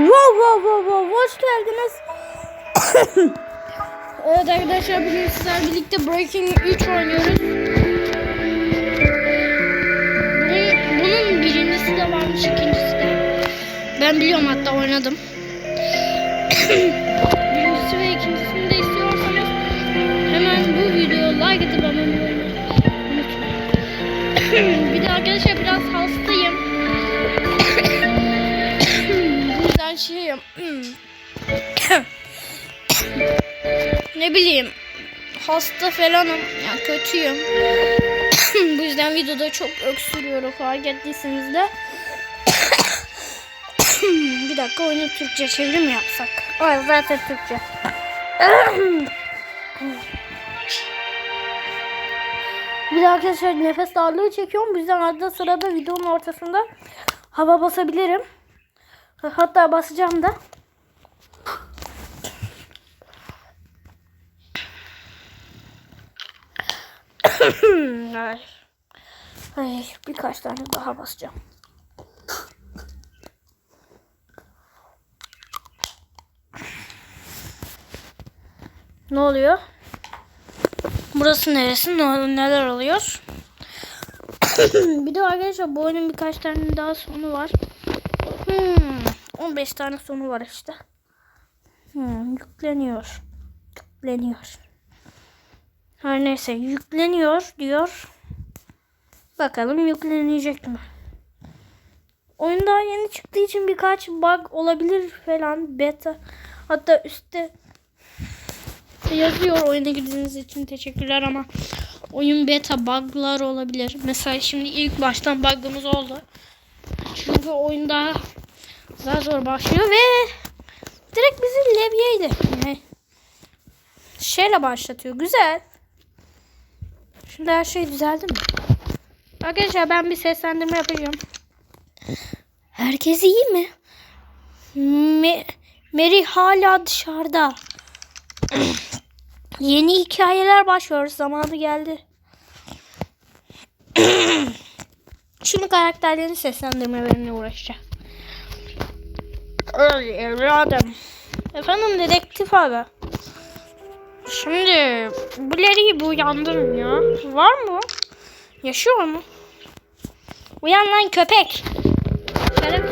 Wow wow wow wow hoş geldiniz. evet arkadaşlar bugün sizlerle birlikte Breaking 3 oynuyoruz. Bunun, birincisi de varmış ikincisi de. Ben biliyorum hatta oynadım. birincisi ve ikincisini de istiyorsanız hemen bu videoya like atıp abone olmayı unutmayın. bir de arkadaşlar biraz şeyim. ne bileyim. Hasta falanım. Yani kötüyüm. Bu yüzden videoda çok öksürüyorum fark ettiyseniz de. bir dakika oyunu Türkçe çevrim yapsak. Ay zaten Türkçe. Bir de arkadaşlar nefes darlığı çekiyorum. Bu yüzden arada sırada videonun ortasında hava basabilirim. Hatta basacağım da. Ay. Ay, birkaç tane daha basacağım. Ne oluyor? Burası neresi? Ne, neler oluyor? bir de arkadaşlar bu oyunun birkaç tane daha sonu var. Hmm, 15 tane sonu var işte. Hmm, yükleniyor. Yükleniyor. Her neyse yükleniyor diyor. Bakalım yüklenecek mi? Oyun daha yeni çıktığı için birkaç bug olabilir falan. Beta. Hatta üstte yazıyor oyuna girdiğiniz için teşekkürler ama oyun beta bug'lar olabilir. Mesela şimdi ilk baştan bug'ımız oldu. Çünkü oyun daha zar zor başlıyor ve direkt bizi levyeydi. Yani şeyle başlatıyor. Güzel. Şimdi her şey düzeldi mi? Arkadaşlar ben bir seslendirme yapacağım. Herkes iyi mi? Me Mary hala dışarıda. Yeni hikayeler başlıyor. Zamanı geldi. Şimdi karakterlerin seslendirmelerine uğraşacağım. Öyle evladım. Efendim dedektif abi. Şimdi Blair'i bu uyandırın ya. Var mı? Yaşıyor mu? Uyan lan köpek. Şöyle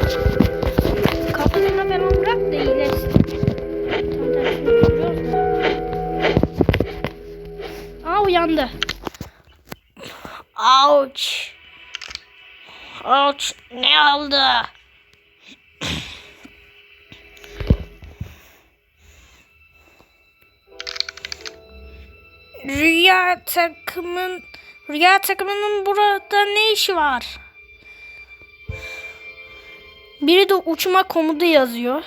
kafasına falan bırak da iyileşsin. Aa uyandı. Ouch. Ouch. Ne oldu? Rüya takımın Rüya takımının burada ne işi var? Biri de uçma komutu yazıyor.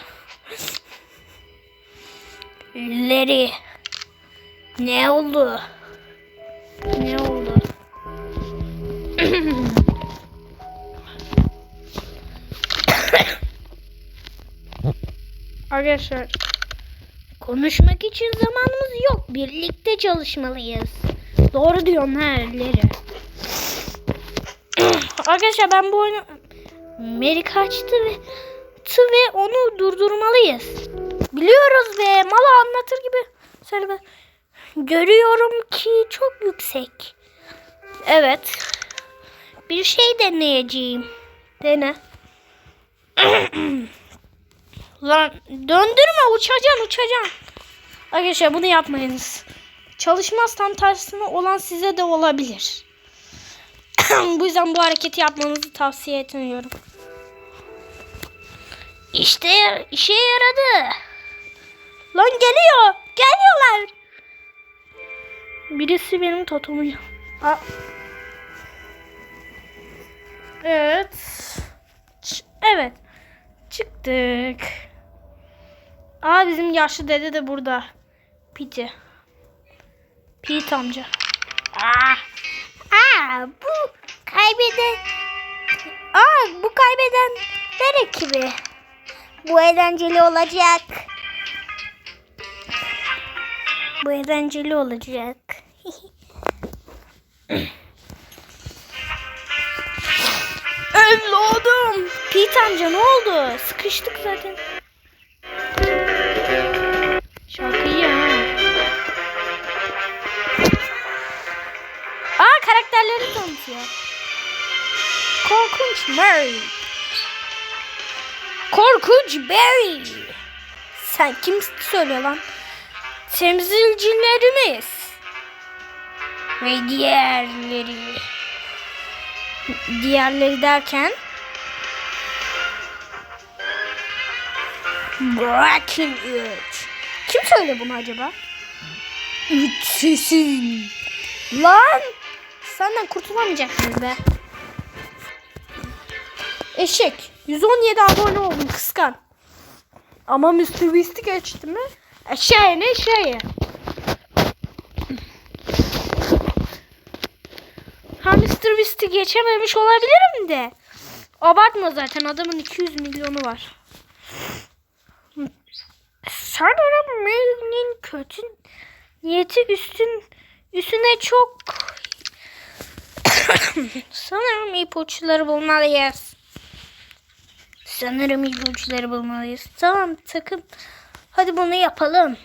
Larry. Ne oldu? Ne oldu? Arkadaşlar konuşmak için zamanımız yok. Birlikte çalışmalıyız. Doğru diyorsun herleri. Arkadaşlar ben bu oyunu Mary kaçtı ve tı ve onu durdurmalıyız. Biliyoruz ve mala anlatır gibi söyleme. Görüyorum ki çok yüksek. Evet. Bir şey deneyeceğim. Dene. Lan döndürme uçacaksın uçacaksın. Arkadaşlar bunu yapmayınız. Çalışmaz tam tersine olan size de olabilir. bu yüzden bu hareketi yapmanızı tavsiye etmiyorum. İşte işe yaradı. Lan geliyor. Geliyorlar. Birisi benim totumu. Evet. Ç- evet. Çıktık. Aa bizim yaşlı dede de burada. Piti. Pete amca. Aa. Aa bu kaybeden. Aa bu kaybedenler ekibi. Bu eğlenceli olacak. Bu eğlenceli olacak. Evladım. Pete amca ne oldu? Sıkıştık zaten. Karakterleri tanıtıyor. Korkunç Mary. Korkunç Barry. Sen kim söylüyor lan? Temsilcilerimiz. Ve diğerleri. Diğerleri derken Bracken 3. Kim söylüyor bunu acaba? Üç sesin. Lan! Senden kurtulamayacaksınız be. Eşek. 117 abone oldum kıskan. Ama Mr. Beast'i geçti mi? Eşeğe ne eşeğe? Ha Mr. Beast'i geçememiş olabilirim de. Abartma zaten adamın 200 milyonu var. Sanırım Mary'nin kötü niyeti üstün üstüne çok Sanırım ipuçları bulmalıyız. Sanırım ipuçları bulmalıyız. Tamam takım. Hadi bunu yapalım.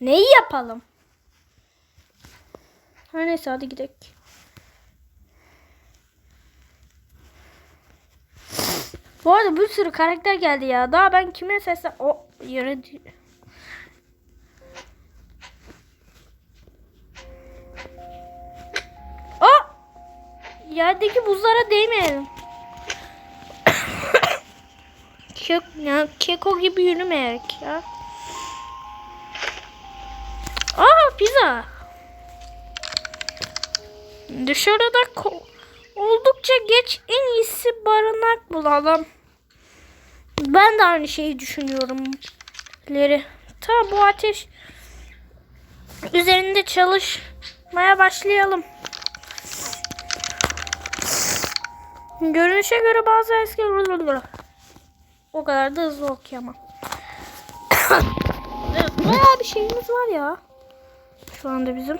Neyi yapalım? Her neyse hadi gidelim. Bu arada bir sürü karakter geldi ya. Daha ben kime sesle... O yere... Yerdeki buzlara değmeyelim. Kek, ya, keko gibi yürümeyerek ya. Aa pizza. Dışarıda oldukça geç en iyisi barınak bulalım. Ben de aynı şeyi düşünüyorum. Leri. Ta bu ateş üzerinde çalışmaya başlayalım. Görünüşe göre bazı eski o kadar da hızlı okuyamam. Bayağı bir şeyimiz var ya. Şu anda bizim.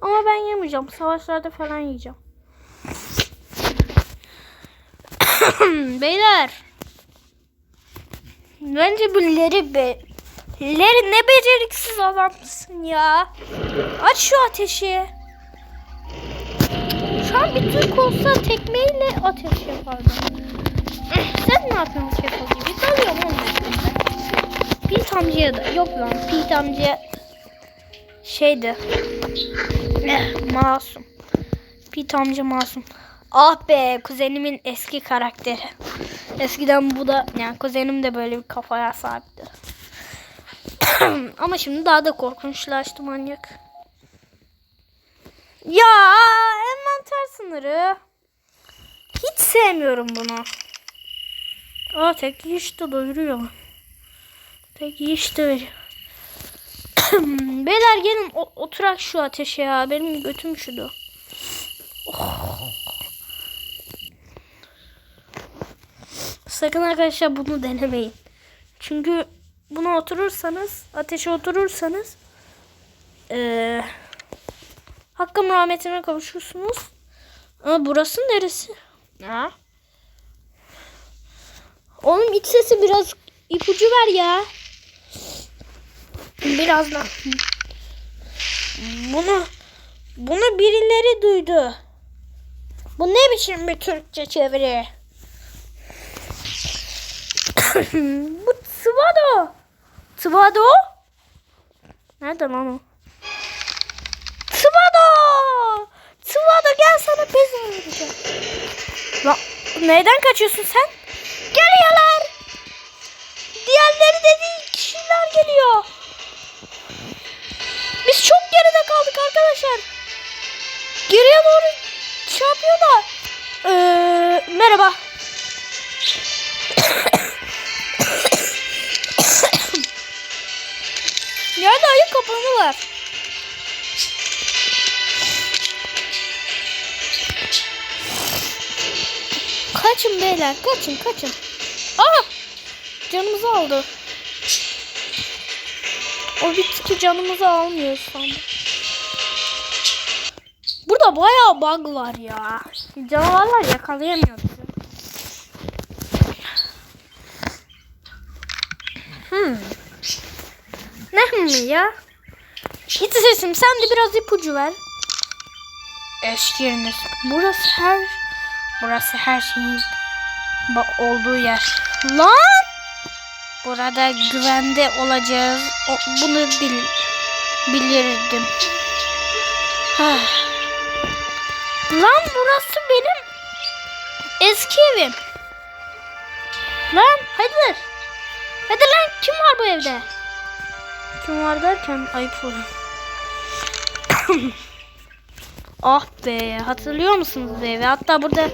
Ama ben yemeyeceğim. Savaşlarda falan yiyeceğim. Beyler. Bence bu Leri be. Leri ne beceriksiz adamsın ya. Aç şu ateşi. Şu an bir Türk olsa tekmeyle ateş yapardım. Sen ne yapıyorsun şef gibi? Dalıyorum oğlum ben. Pete amcaya da. Yok lan Pete amcaya şeydi. Masum. Pete amca masum. Ah be kuzenimin eski karakteri. Eskiden bu da yani kuzenim de böyle bir kafaya sahipti. Ama şimdi daha da korkunçlaştı manyak. Ya envanter sınırı. Hiç sevmiyorum bunu. Aa tek işte doyuruyor. Tek işte veriyor. Beyler gelin oturak şu ateşe ya. Benim götüm şudu. Oh. Sakın arkadaşlar bunu denemeyin. Çünkü buna oturursanız, ateşe oturursanız eee Hakkım rahmetine kavuşursunuz. Ama burası neresi? Ha? Oğlum iç sesi biraz ipucu ver ya. Birazdan. Bunu bunu birileri duydu. Bu ne biçim bir Türkçe çeviri? Bu Tvado. Tvado? Nerede lan o? Tvado gel sana pizza vereceğim. Lan neyden kaçıyorsun sen? Geliyorlar. Diğerleri dediği kişiler geliyor. Biz çok geride kaldık arkadaşlar. Geriye doğru şey yapıyorlar. Ee, merhaba. Yerde ayı kapanı var. Kaçın beyler kaçın kaçın. Aa! Canımızı aldı. O bitki canımızı almıyor sandım. Burada bayağı bug var ya. Canavarlar yakalayamıyor bizi. Hmm. Ne hmm ya? Hiç sesim sen de biraz ipucu ver. Eski yeriniz. Burası her burası her şeyin olduğu yer. Lan! Burada güvende olacağız. O, bunu bil, bilirdim. Ah. Lan burası benim eski evim. Lan hadi. Hadi lan kim var bu evde? Kim var derken ayıp olur. ah be hatırlıyor musunuz evi? Hatta burada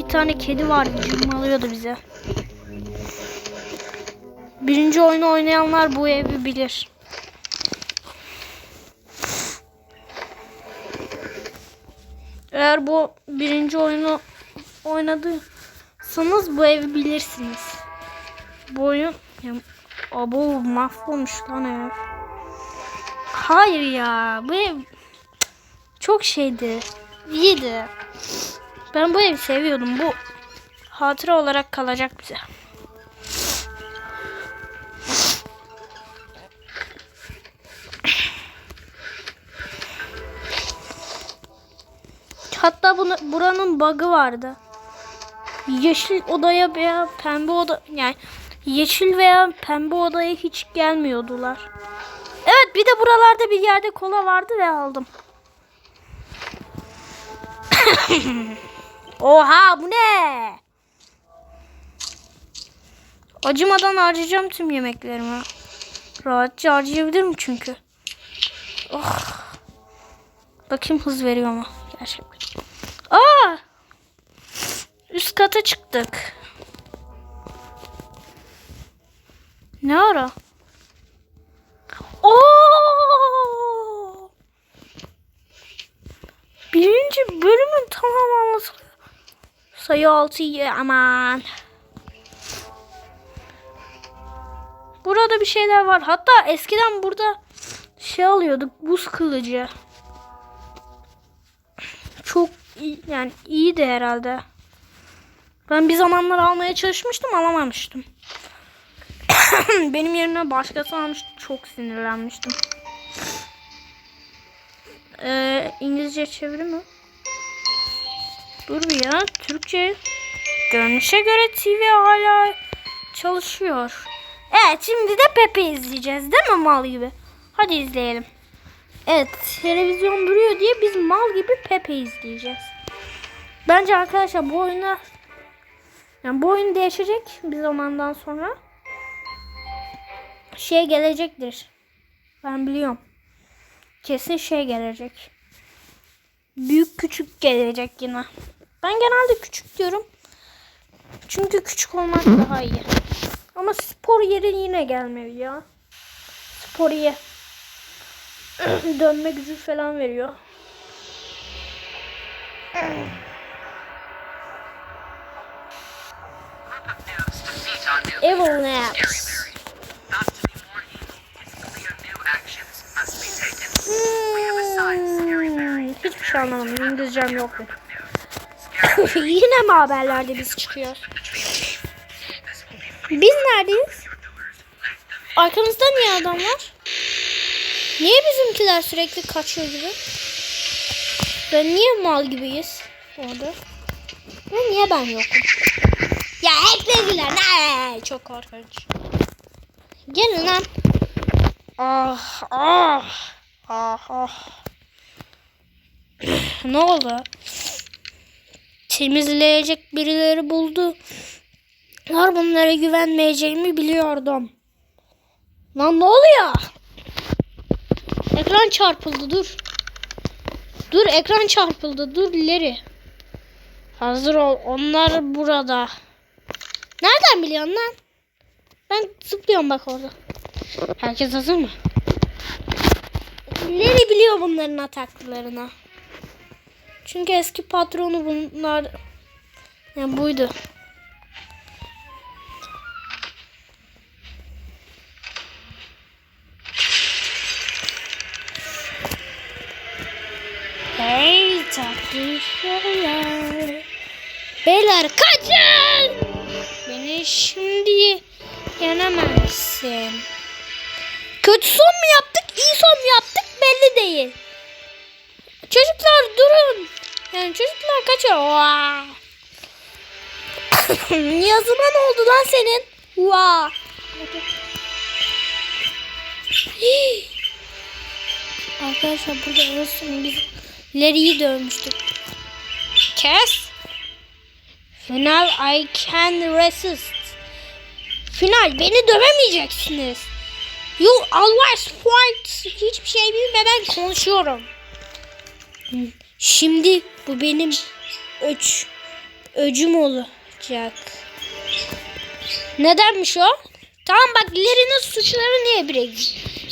bir tane kedi vardı. alıyordu bize. Birinci oyunu oynayanlar bu evi bilir. Eğer bu birinci oyunu oynadıysanız bu evi bilirsiniz. Bu oyun ya, abo mahvolmuş lan ev. Hayır ya bu ev çok şeydi. İyiydi. Ben bu evi seviyordum. Bu hatıra olarak kalacak bize. Hatta bunu buranın bug'ı vardı. Yeşil odaya veya pembe oda yani yeşil veya pembe odaya hiç gelmiyordular. Evet bir de buralarda bir yerde kola vardı ve aldım. Oha bu ne? Acımadan harcayacağım tüm yemeklerimi. Rahatça harcayabilirim çünkü. Oh. Bakayım hız veriyor mu? Gerçekten. Aa! Üst kata çıktık. Ne ara? Oo! Birinci bölümün tamamlaması. Sayı 6 aman. Burada bir şeyler var. Hatta eskiden burada şey alıyorduk. Buz kılıcı. Çok iyi, yani iyiydi herhalde. Ben bir zamanlar almaya çalışmıştım alamamıştım. Benim yerine başkası almıştı. Çok sinirlenmiştim. Ee, İngilizce çeviri mi? Dur bir ya. Türkçe. Görünüşe göre TV hala çalışıyor. Evet şimdi de Pepe izleyeceğiz değil mi mal gibi? Hadi izleyelim. Evet televizyon duruyor diye biz mal gibi Pepe izleyeceğiz. Bence arkadaşlar bu oyuna yani bu oyun değişecek bir zamandan sonra. Şey gelecektir. Ben biliyorum. Kesin şey gelecek. Büyük küçük gelecek yine. Ben genelde küçük diyorum. Çünkü küçük olmak daha iyi. Ama spor yeri yine gelmeli ya. Spor iyi. Dönme gücü falan veriyor. Evil Naps. Hmm, hiçbir şey anlamadım. İngilizcem yok. Yine mi haberlerde biz çıkıyor? Biz neredeyiz? Arkamızda niye adam var? Niye bizimkiler sürekli kaçıyor gibi? Ben niye mal gibiyiz orada? Ve niye ben yokum? Ya eklediler. Ne? Çok korkunç. Gelin lan. Ah ah. Ah ah. Ne oldu? Temizleyecek birileri buldu. Lar bunlara güvenmeyeceğimi biliyordum. Lan ne oluyor? Ekran çarpıldı dur. Dur ekran çarpıldı dur ileri. Hazır ol onlar burada. Nereden biliyorsun lan? Ben zıplıyorum bak orada. Herkes hazır mı? Leri biliyor bunların ataklarına. Çünkü eski patronu bunlar yani buydu. Hey tatlı şeyler. Beyler kaçın. Beni şimdi yenemezsin. Kötü son mu yaptık, iyi son mu yaptık belli değil. Çocuklar durun. Yani çocuklar kaçıyor. Vaa. Yazıma ne oldu lan senin? Vaa. Arkadaşlar burada son biz Larry'i dövmüştük. Kes. Final I can resist. Final beni dövemeyeceksiniz. You always fight. Hiçbir şey bilmeden konuşuyorum. Şimdi bu benim öç öcüm olacak. Nedenmiş o? Tamam bak Larry'nin suçları niye bire,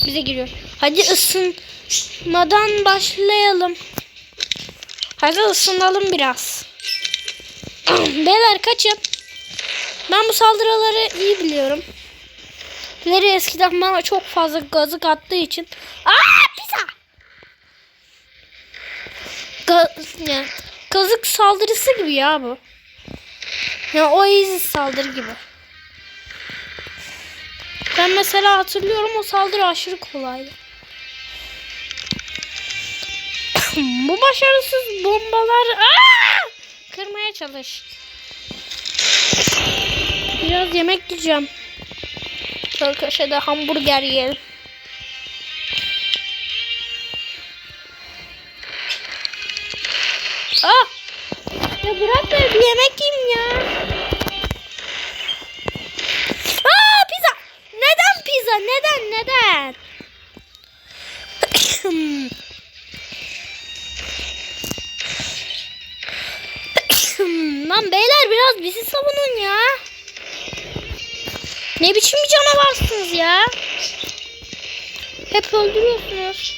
bize giriyor? Hadi ısınmadan başlayalım. Hadi ısınalım biraz. Beyler kaçın. Ben bu saldırıları iyi biliyorum. Larry eskiden bana çok fazla gazık attığı için. Aa Ga yani, kazık saldırısı gibi ya bu. Ya o easy saldırı gibi. Ben mesela hatırlıyorum o saldırı aşırı kolaydı. bu başarısız bombalar Aa! kırmaya çalış. Biraz yemek yiyeceğim. Şöyle köşede hamburger yiyelim. Ah! Ya bırak beni bir yemek yiyeyim ya. Aa pizza. Neden pizza? Neden? Neden? Lan beyler biraz bizi savunun ya. Ne biçim bir canavarsınız ya? Hep öldürüyorsunuz.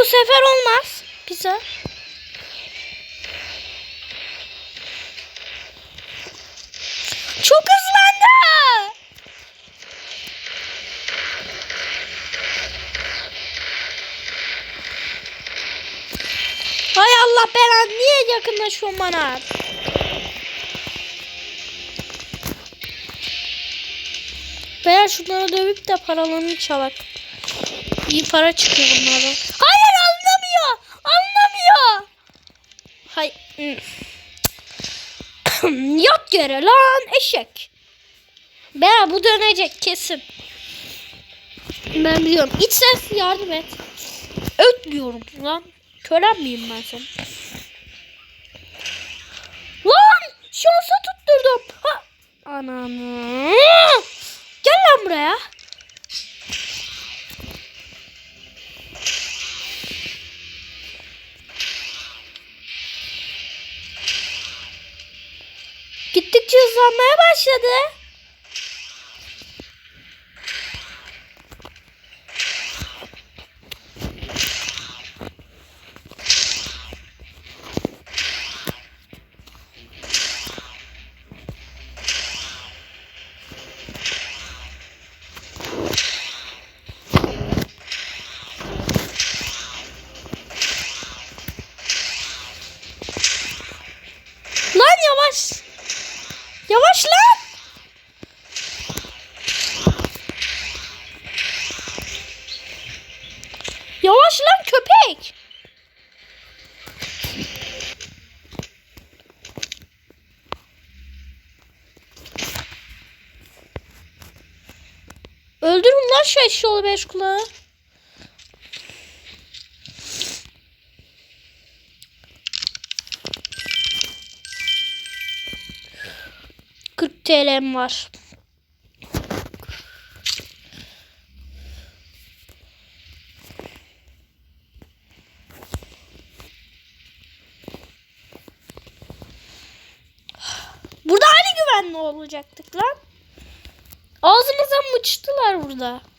Bu sefer olmaz. Pizza. Çok hızlandı. Hay Allah belanı niye yakınlaşıyorsun bana? Veya şunları dövüp de paralarını çalak. İyi para çıkıyor bunlardan. Hayır anlamıyor. Anlamıyor. Hay. Yat yere lan eşek. Veya bu dönecek kesin. Ben biliyorum. İç ses yardım et. Öt diyorum lan. Kölen miyim ben sen? Lan şansa tutturdum. Ha. Ananı. Gel lan buraya. Hızlanmaya başladı. Beş kulağı. Kırk TL'm var. Burada aynı güvenli olacaktık lan. Ağzımızdan mıçtılar burada.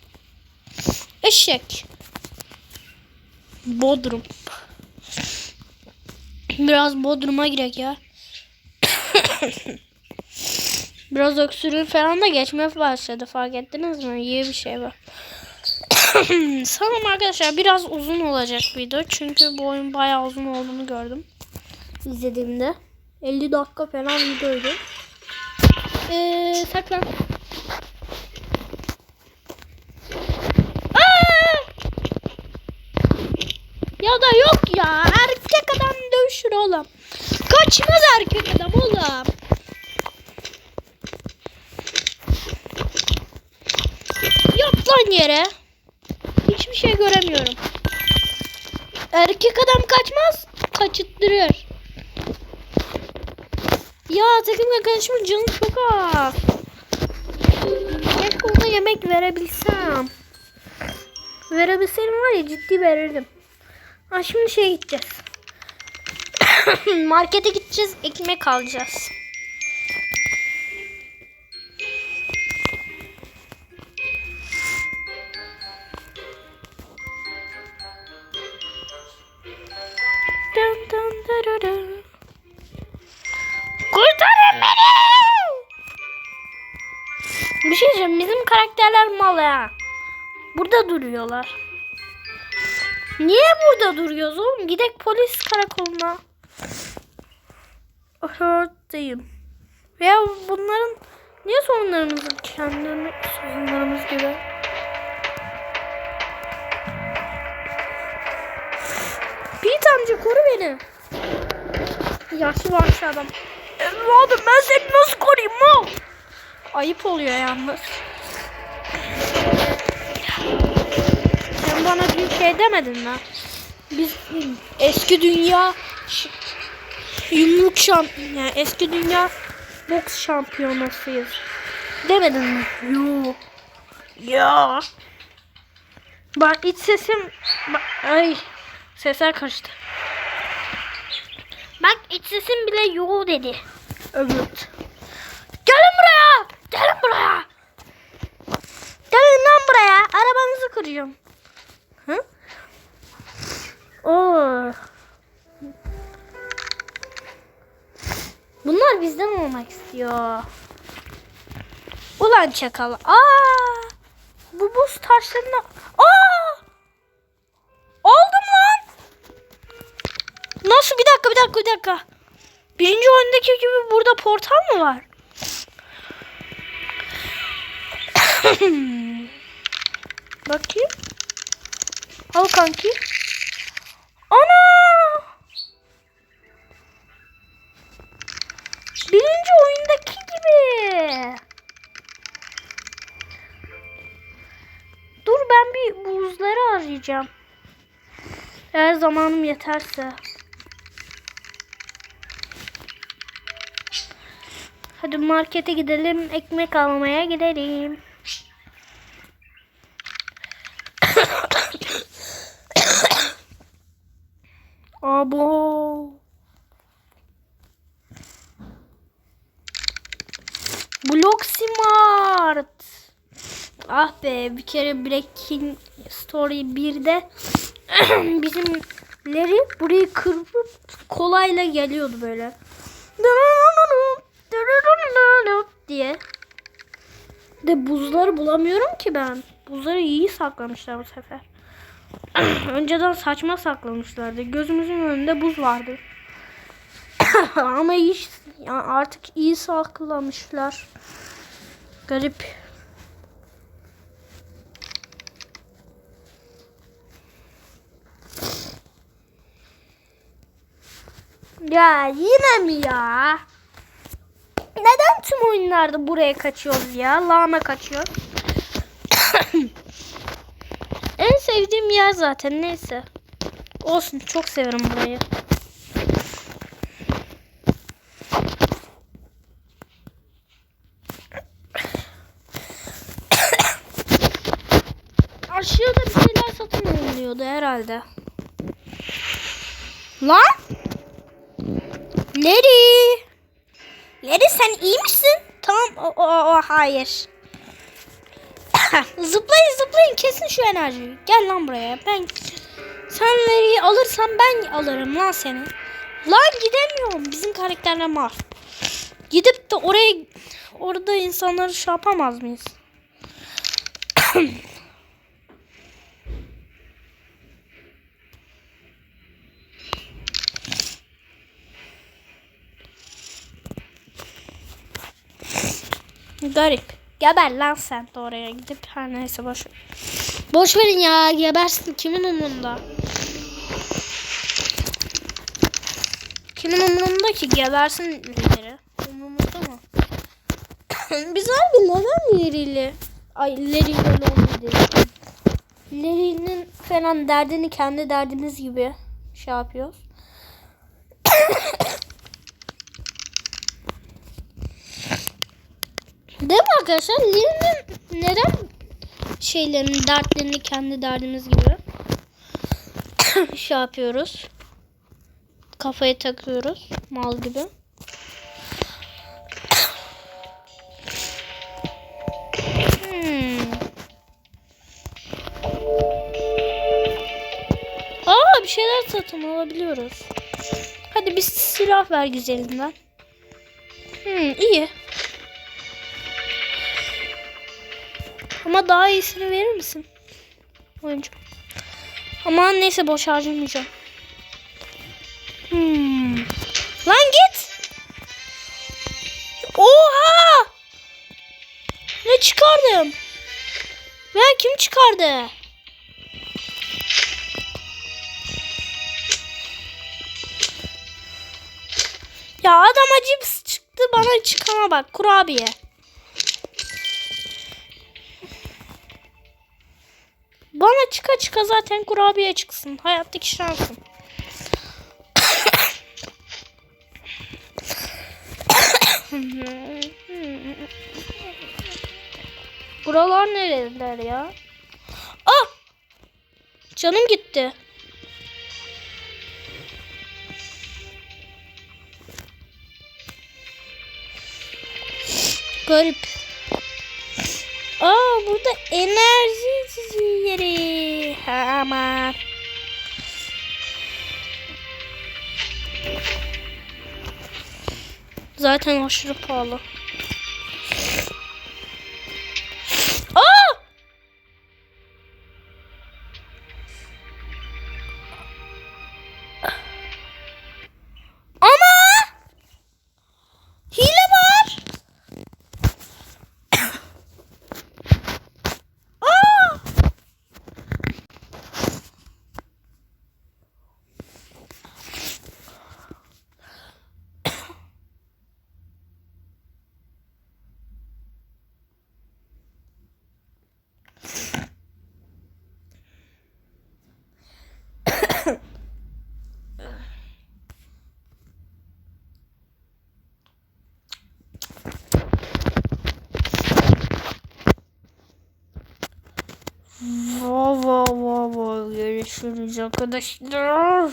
Eşek. Bodrum. Biraz Bodrum'a girek ya. Biraz öksürüğü falan da geçmeye başladı. Fark ettiniz mi? İyi bir şey var. Sanırım arkadaşlar biraz uzun olacak video. Çünkü bu oyun bayağı uzun olduğunu gördüm. İzlediğimde. 50 dakika falan videoydu. Ee, saklan. o da yok ya. Erkek adam dövüşür oğlum. Kaçmaz erkek adam oğlum. Yat lan yere. Hiçbir şey göremiyorum. Erkek adam kaçmaz. Kaçıttırır. Ya takım arkadaşımın canı çok az. Keşke ona yemek verebilsem. Verebilseydim var ya ciddi verirdim. Ha şimdi şey gideceğiz. Markete gideceğiz. Ekmek alacağız. Kurtarın beni! Bir şey diyeceğim. Bizim karakterler mal ya. Burada duruyorlar. Niye burada duruyoruz oğlum? Gidek polis karakoluna. Hurt'tayım. Ya bunların niye sorunlarımızı kendilerine sorunlarımız gibi? Pete amca koru beni. Yaşlı başlı adam. Evladım ben seni nasıl koruyayım mal? Ayıp oluyor yalnız. Sen bana bir şey demedin mi? Biz eski dünya yumruk şamp yani eski dünya boks şampiyonasıyız. Demedin mi? Yo. Ya. Bak iç sesim bak, ay sesler karıştı. Bak iç sesim bile yo dedi. Evet. Gelin buraya. Gelin buraya. Gelin lan buraya. Arabanızı kıracağım. Bunlar bizden olmak istiyor. Ulan çakal. Aa! Bu buz taşlarına... Aa! Aldım lan. Nasıl? Bir dakika, bir dakika, bir dakika. Birinci oyundaki gibi burada portal mı var? Bakayım. Al kanki. Arayacağım. Eğer zamanım yeterse. Hadi markete gidelim. Ekmek almaya gidelim. Abo. Block Smart. Ah be bir kere Breaking Story 1'de bizimleri burayı kırpıp kolayla geliyordu böyle. diye. De buzları bulamıyorum ki ben. Buzları iyi saklamışlar bu sefer. Önceden saçma saklamışlardı. Gözümüzün önünde buz vardı. Ama iyi, yani artık iyi saklamışlar. Garip. Ya yine mi ya? Neden tüm oyunlarda buraya kaçıyoruz ya? Lana kaçıyor. en sevdiğim yer zaten neyse. Olsun çok severim burayı. Aşağıda bir şeyler satın alınıyordu herhalde. Lan? Larry. Larry sen iyi misin? Tamam. O, o, o hayır. zıplayın zıplayın kesin şu enerjiyi. Gel lan buraya. Ben sen Larry'i alırsan ben alırım lan seni. Lan gidemiyorum. Bizim karakterler var. Gidip de oraya orada insanları şey yapamaz mıyız? Garip. Geber lan sen de oraya gidip her neyse boş ver. Boş verin ya gebersin kimin umunda. Kimin umurunda ki gebersin lideri? Umurumuzda mı? Biz abi neden Larry'li? Ay Larry'li olmadı. Larry'nin falan derdini kendi derdimiz gibi şey yapıyoruz. Değil mi arkadaşlar? Larry'nin neden şeylerin dertlerini kendi derdimiz gibi şey yapıyoruz? Kafaya takıyoruz mal gibi. Hmm. Aa bir şeyler satın alabiliyoruz. Hadi bir silah ver güzelinden. Hmm, iyi. Ama daha iyisini verir misin? Oyuncu. Ama neyse boş harcamayacağım. Hmm. Lan git. Oha! Ne çıkardım? Ben kim çıkardı? Ya adama cips çıktı bana çıkana bak kurabiye. Bana çıka çıka zaten kurabiye çıksın. Hayattaki şansım. Buralar nereler ya? Ah! Canım gitti. Garip. Aa burada enerji yeri. Aman. Zaten aşırı pahalı. Görüşürüz arkadaşlar.